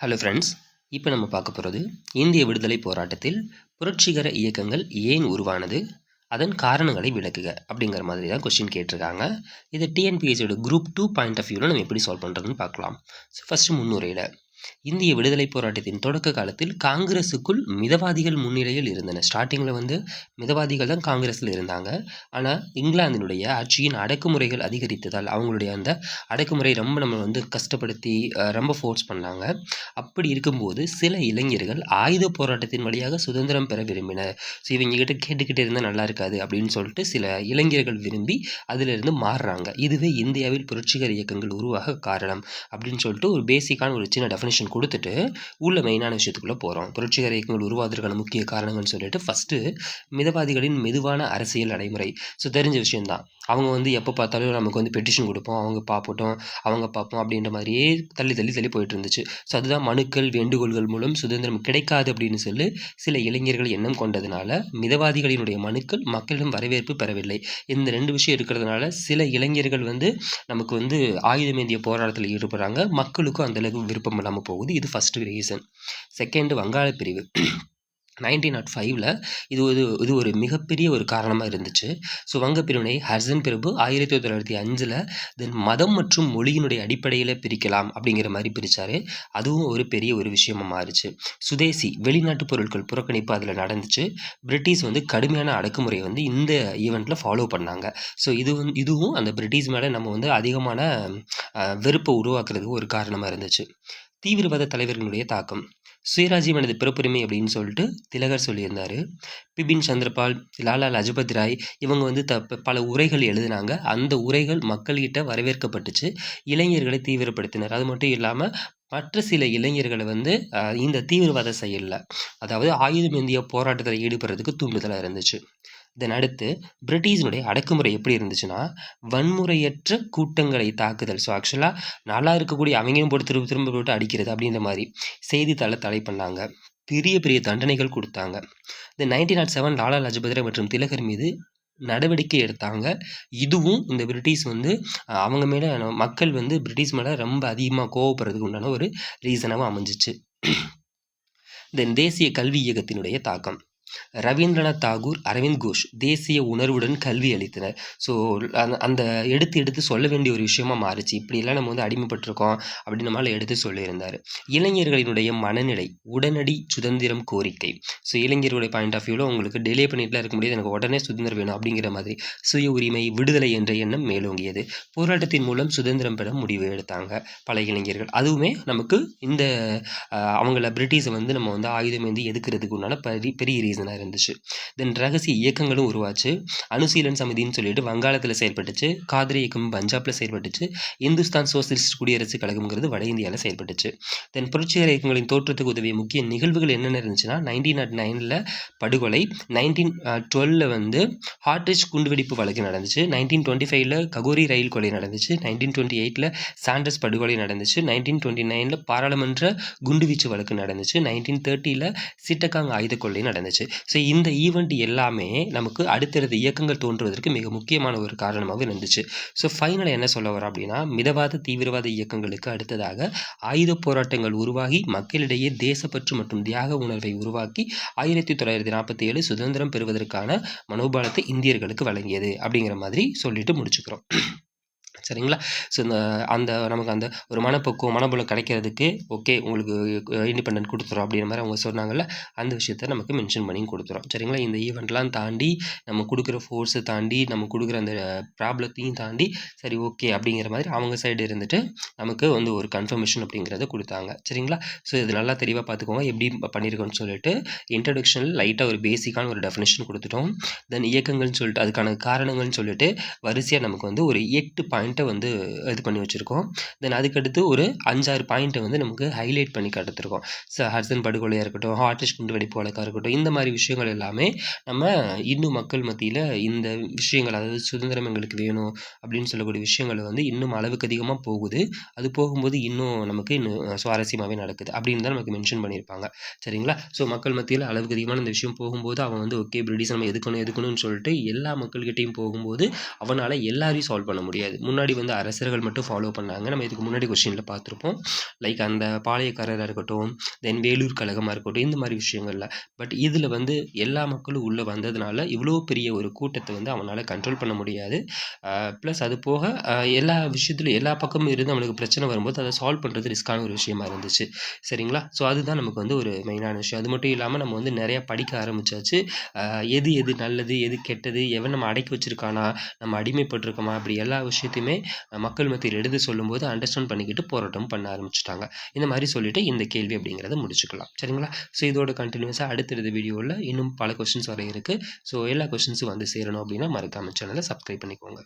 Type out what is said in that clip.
Hello friends இப்போ நம்ம பார்க்க போகிறது இந்திய விடுதலை போராட்டத்தில் புரட்சிகர இயக்கங்கள் ஏன் உருவானது? அதன் காரணங்களை விளக்குக அப்படிங்கிற மாதிரி தான் கொஸ்டின் கேட்டிருக்காங்க. இதை டிஎன்பிஎஸ்சியோட குரூப் டூ பாயிண்ட் ஆஃப் வியூவில் நம்ம எப்படி சால்வ் பண்ணுறதுன்னு பார்க்கலாம். ஸோ ஃபஸ்ட்டு முன்னுரையில் இந்திய விடுதலை போராட்டத்தின் தொடக்க காலத்தில் காங்கிரஸுக்குள் மிதவாதிகள் முன்னிலையில் இருந்தன. ஸ்டார்டிங்கில் வந்து மிதவாதிகள் தான் காங்கிரஸில் இருந்தாங்க. ஆனால் இங்கிலாந்தினுடைய ஆட்சியின் அடக்குமுறைகள் அதிகரித்ததால் அவங்களுடைய அந்த அடக்குமுறை ரொம்ப நம்ம வந்து கஷ்டப்படுத்தி ரொம்ப ஃபோர்ஸ் பண்ணாங்க. அப்படி இருக்கும்போது சில இளைஞர்கள் ஆயுத போராட்டத்தின் வழியாக சுதந்திரம் பெற விரும்பினர். ஸோ இவங்க கிட்ட கேட்டுக்கிட்டே இருந்தால் நல்லா இருக்காது அப்படின்னு சொல்லிட்டு சில இளைஞர்கள் விரும்பி அதிலிருந்து மாறுறாங்க. இதுவே இந்தியாவில் புரட்சிகர இயக்கங்கள் உருவாக காரணம் அப்படின்னு சொல்லிட்டு ஒரு பேசிக்கான ஒரு சின்ன டெஃபினேஷன் கொடுத்துட்டு உள்ள மெயினான விஷயத்துக்குள்ளே போகிறோம் புரட்சிகர இயக்கங்கள் உருவாவதற்கான முக்கிய காரணங்கள்னு சொல்லிட்டு ஃபஸ்ட்டு மிதவாதிகளின் மெதுவான அரசியல் நடைமுறை. ஸோ தெரிஞ்ச விஷயம்தான். அவங்க வந்து எப்போ பார்த்தாலும் நமக்கு வந்து பெட்டிஷன் கொடுப்போம். அவங்க பார்ப்போம் அவங்க பார்ப்போம் அப்படின்ற மாதிரியே தள்ளி தள்ளி தள்ளி போயிட்டு இருந்துச்சு. ஸோ அதுதான் மனுக்கள் வேண்டுகோள்கள் மூலம் சுதந்திரம் கிடைக்காது அப்படின்னு சொல்லி சில இளைஞர்கள் எண்ணம் கொண்டதுனால மிதவாதிகளினுடைய மனுக்கள் மக்களிடம் வரவேற்பு பெறவில்லை. இந்த ரெண்டு விஷயம் இருக்கிறதுனால சில இளைஞர்கள் வந்து நமக்கு வந்து ஆயுதமேந்திய போராட்டத்தில் ஈடுபடுறாங்க. மக்களுக்கும் அந்த அளவுக்கு விருப்பம் இல்லாமல் போகுது. இது ஃபஸ்ட்டு ரீசன் செகண்டு வங்காள பிரிவு. நைன்டீன் நாட் ஃபைவ்ல இது ஒரு இது ஒரு மிகப்பெரிய ஒரு காரணமாக இருந்துச்சு. ஸோ வங்க பிரிவினை ஹர்சன் பிரபு ஆயிரத்தி தொள்ளாயிரத்தி அஞ்சில் தென் மதம் மற்றும் மொழியினுடைய அடிப்படையில் பிரிக்கலாம் அப்படிங்கிற மாதிரி பிரித்தார் அதுவும் ஒரு பெரிய ஒரு விஷயமா மாறுச்சு. சுதேசி வெளிநாட்டு பொருட்கள் புறக்கணிப்பு அதில் நடந்துச்சு. பிரிட்டிஷ் வந்து கடுமையான அடக்குமுறையை வந்து இந்த ஈவெண்ட்டில் ஃபாலோ பண்ணாங்க. ஸோ இது வந்து இதுவும் அந்த பிரிட்டிஷ் மேலே நம்ம வந்து அதிகமான வெறுப்பை உருவாக்குறதுக்கு ஒரு காரணமாக இருந்துச்சு. தீவிரவாத தலைவர்களுடைய தாக்கம். சுயராஜ்யம் எனது பிறப்புரிமை அப்படின்னு சொல்லிட்டு திலகர் சொல்லியிருந்தார். பிபின் சந்திரபால் லாலா லஜபத் ராய் இவங்க வந்து த பல உரைகள் எழுதினாங்க. அந்த உரைகள் மக்கள்கிட்ட வரவேற்கப்பட்டுச்சு. இளைஞர்களை தீவிரப்படுத்தினர். அது மட்டும் இல்லாமல் மற்ற சில இளைஞர்களை வந்து இந்த தீவிரவாத செயலில் அதாவது ஆயுதம் இந்தியா போராட்டத்தில் ஈடுபடுறதுக்கு தூண்டுதலாக இருந்துச்சு. இதன் அடுத்து பிரிட்டிஷினுடைய அடக்குமுறை எப்படி இருந்துச்சுன்னா வன்முறையற்ற கூட்டங்களை தாக்குதல். ஸோ ஆக்சுவலாக நல்லா இருக்கக்கூடிய அவங்களையும் போட்டு திரும்ப திரும்ப போட்டு அடிக்கிறது அப்படின்ற மாதிரி செய்தித்தாளை தடை பண்ணாங்க. பெரிய பெரிய தண்டனைகள் கொடுத்தாங்க. இந்த nineteen naught seven Lala Lajpat Rai மற்றும் திலகர் மீது நடவடிக்கை எடுத்தாங்க. இதுவும் இந்த பிரிட்டிஷ் வந்து அவங்க மேலே மக்கள் வந்து பிரிட்டிஷ் மேலே ரொம்ப அதிகமாக கோவப்படுறதுக்கு உண்டான ஒரு ரீசனாகவும் அமைஞ்சிச்சு. தென் தேசிய கல்வி இயக்கத்தினுடைய தாக்கம். ரவீந்திரநாத் தாகூர் அரவிந்த் கோஷ் தேசிய உணர்வுடன் கல்வி அளித்தனர். ஸோ அந்த அந்த எடுத்து எடுத்து சொல்ல வேண்டிய ஒரு விஷயமா மாறுச்சு. இப்படியெல்லாம் நம்ம வந்து அடிமைப்பட்டிருக்கோம் அப்படின்னு நம்மளால் எடுத்து சொல்லியிருந்தார். இளைஞர்களினுடைய மனநிலை உடனடி சுதந்திரம் கோரிக்கை. ஸோ இளைஞர்களுடைய பாயிண்ட் ஆஃப் வியூவில் உங்களுக்கு டிலே பண்ணிட்டுலாம் இருக்க முடியாது. எனக்கு உடனே சுதந்திரம் வேணும் அப்படிங்கிற மாதிரி சுய உரிமை விடுதலை என்ற எண்ணம் மேலோங்கியது. போராட்டத்தின் மூலம் சுதந்திரம் பெற முடிவு எடுத்தாங்க பல இளைஞர்கள். அதுவுமே நமக்கு இந்த அவங்கள பிரிட்டிஷை வந்து நம்ம வந்து ஆயுதம் ஏந்தி எதுக்குறதுக்கு உண்டான பெரிய பெரிய ரீசனாக இருந்துச்சு. தென் ரகசிய இயக்கங்களும் உருவாச்சு. அனுசீலன் சமிதின்னு சொல்லிட்டு வங்காளத்தில் செயல்பட்டுச்சு. காதிரி இயக்கம் பஞ்சாபில் செயல்பட்டுச்சு. இந்துஸ்தான் சோசியலிஸ்ட் குடியரசுக் கழகம்ங்கிறது வட இந்தியாவில் செயல்பட்டுச்சு. தென் புரட்சிகர இயக்கங்களின் தோற்றத்துக்கு உதவிய முக்கிய நிகழ்வுகள் என்னென்ன இருந்துச்சுன்னா நைன்டீன் நாட் நைனில் படுகொலை நைன்டீன் டுவெல்ல வந்து ஹார்ட்ரிச் குண்டுவெடிப்பு வழக்கு நடந்துச்சு. நைன்டீன் டுவெண்ட்டி ஃபைவ்ல ககோரி ரயில் கொலை நடந்துச்சு. நைன்டீன் டுவெண்ட்டி எயிட்டில் சாண்டர்ஸ் படுகொலை நடந்துச்சு. நைன்டீன் டுவெண்ட்டி நைனில் பாராளுமன்ற குண்டுவீச்சு வழக்கு நடந்துச்சு. நைன்டீன் தேர்ட்டியில் சிட்டகாங் ஆயுத கொள்ளை நடந்துச்சு. ஸோ இந்த ஈவெண்ட் எல்லாமே நமக்கு அடுத்தடுத்த இயக்கங்கள் தோன்றுவதற்கு மிக முக்கியமான ஒரு காரணமாக இருந்துச்சு. ஸோ ஃபைனலாக என்ன சொல்ல வரோம் அப்படின்னா மிதவாத தீவிரவாத இயக்கங்களுக்கு அடுத்ததாக ஆயுத போராட்டங்கள் உருவாகி மக்களிடையே தேசப்பற்று மற்றும் தியாக உணர்வை உருவாக்கி ஆயிரத்தி தொள்ளாயிரத்தி நாற்பத்தி ஏழு சுதந்திரம் பெறுவதற்கான மனோபாலத்தை இந்தியர்களுக்கு வழங்கியது அப்படிங்கிற மாதிரி சொல்லிட்டு முடிச்சுக்கிறோம். சரிங்களா? ஸோ இந்த அந்த நமக்கு அந்த ஒரு மனப்பக்குவம் மனபலம் கிடைக்கிறதுக்கு ஓகே உங்களுக்கு இண்டிபெண்டன்ட் கொடுத்துறோம் அப்படிங்கிற மாதிரி அவங்க சொன்னாங்கல்ல அந்த விஷயத்த நமக்கு மென்ஷன் பண்ணி கொடுத்துறோம். சரிங்களா? இந்த ஈவெண்ட்லாம் தாண்டி நம்ம கொடுக்குற ஃபோர்ஸை தாண்டி நம்ம கொடுக்குற அந்த ப்ராப்ளத்தையும் தாண்டி சரி ஓகே அப்படிங்கிற மாதிரி அவங்க சைடு இருந்துட்டு நமக்கு வந்து ஒரு கன்ஃபர்மேஷன் அப்படிங்கிறத கொடுத்தாங்க. சரிங்களா? ஸோ இது நல்லா தெளிவாக பார்த்துக்கோங்க. எப்படி பண்ணியிருக்கோன்னு சொல்லிட்டு இன்ட்ரடக்ஷனில் லைட்டாக ஒரு பேசிக்கான ஒரு டெஃபினேஷன் கொடுத்துட்டோம். தென் இயக்கங்கள்னு சொல்லிட்டு அதுக்கான காரணங்கள்னு சொல்லிட்டு வரிசையாக நமக்கு வந்து ஒரு எட்டு பாயிண்ட் பாயிண்ட்டை வந்து இது பண்ணி வச்சுருக்கோம். தென் அதுக்கடுத்து ஒரு அஞ்சாறு பாயிண்ட்டை வந்து நமக்கு ஹைலைட் பண்ணி காட்டுத்திருக்கோம் ஸோ ஹர்சன் படுகொலையாக இருக்கட்டும் ஹார்டிஸ்ட் குண்டு வெடிப்பு வழக்காக இருக்கட்டும் இந்த மாதிரி விஷயங்கள் எல்லாமே நம்ம இன்னும் மக்கள் மத்தியில் இந்த விஷயங்கள் அதாவது சுதந்திரம் எங்களுக்கு வேணும் அப்படின்னு சொல்லக்கூடிய விஷயங்கள் வந்து இன்னும் அளவுக்கு அதிகமாக போகுது. அது போகும்போது இன்னும் நமக்கு இன்னும் சுவாரஸ்யமாகவே நடக்குது அப்படின்னு தான் நமக்கு மென்ஷன் பண்ணியிருப்பாங்க. சரிங்களா? ஸோ மக்கள் மத்தியில் அளவுக்கு அதிகமான இந்த விஷயம் போகும்போது அவன் வந்து ஓகே பிரிட்டிஷ் நம்ம எதுக்கணும் எதுக்கணும்னு சொல்லிட்டு எல்லா மக்கள்கிட்டையும் போகும்போது அவனால் எல்லாரையும் சால்வ் பண்ண முடியாது. முன்னாடி முன்னாடி வந்து அரசர்கள் மட்டும் ஃபாலோ பண்ணாங்க. நம்ம இதுக்கு முன்னாடி கொஸ்டினில் பார்த்துருப்போம். லைக் அந்த பாளையக்காரராக இருக்கட்டும் தென் வேலூர் கழகமாக இருக்கட்டும் இந்த மாதிரி விஷயங்கள்ல. பட் இதில் வந்து எல்லா மக்களும் உள்ளே வந்ததுனால இவ்வளோ பெரிய ஒரு கூட்டத்தை வந்து அவனால் கண்ட்ரோல் பண்ண முடியாது. ப்ளஸ் அது போக எல்லா விஷயத்துலையும் எல்லா பக்கமும் இருந்து அவனுக்கு பிரச்சனை வரும்போது அதை சால்வ் பண்ணுறது ரிஸ்க்கான ஒரு விஷயமா இருந்துச்சு. சரிங்களா? ஸோ அதுதான் நமக்கு வந்து ஒரு மெயினான விஷயம். அது மட்டும் இல்லாமல் நம்ம வந்து நிறையா படிக்க ஆரம்பிச்சாச்சு. எது எது நல்லது எது கெட்டது எவன் நம்ம அடக்கி வச்சிருக்கானா நம்ம அடிமைப்பட்டிருக்கோமா அப்படி எல்லா விஷயத்தையுமே எல்லாமே மக்கள் மத்தியில் எடுத்து சொல்லும்போது அண்டர்ஸ்டாண்ட் பண்ணிக்கிட்டு போராட்டம் பண்ண ஆரம்பிச்சிட்டாங்க. இந்த மாதிரி சொல்லிட்டு இந்த கேள்வி அப்படிங்கிறத முடிச்சுக்கலாம். சரிங்களா? ஸோ இதோட கண்டினியூஸாக அடுத்தடுத்த வீடியோவில் இன்னும் பல கொஸ்டின்ஸ் வர இருக்குது ஸோ எல்லா கொஸ்டின்ஸும் வந்து சேரணும் அப்படின்னா மறக்காம சேனலை சப்ஸ்கிரைப் பண்ணிக்கோங்க.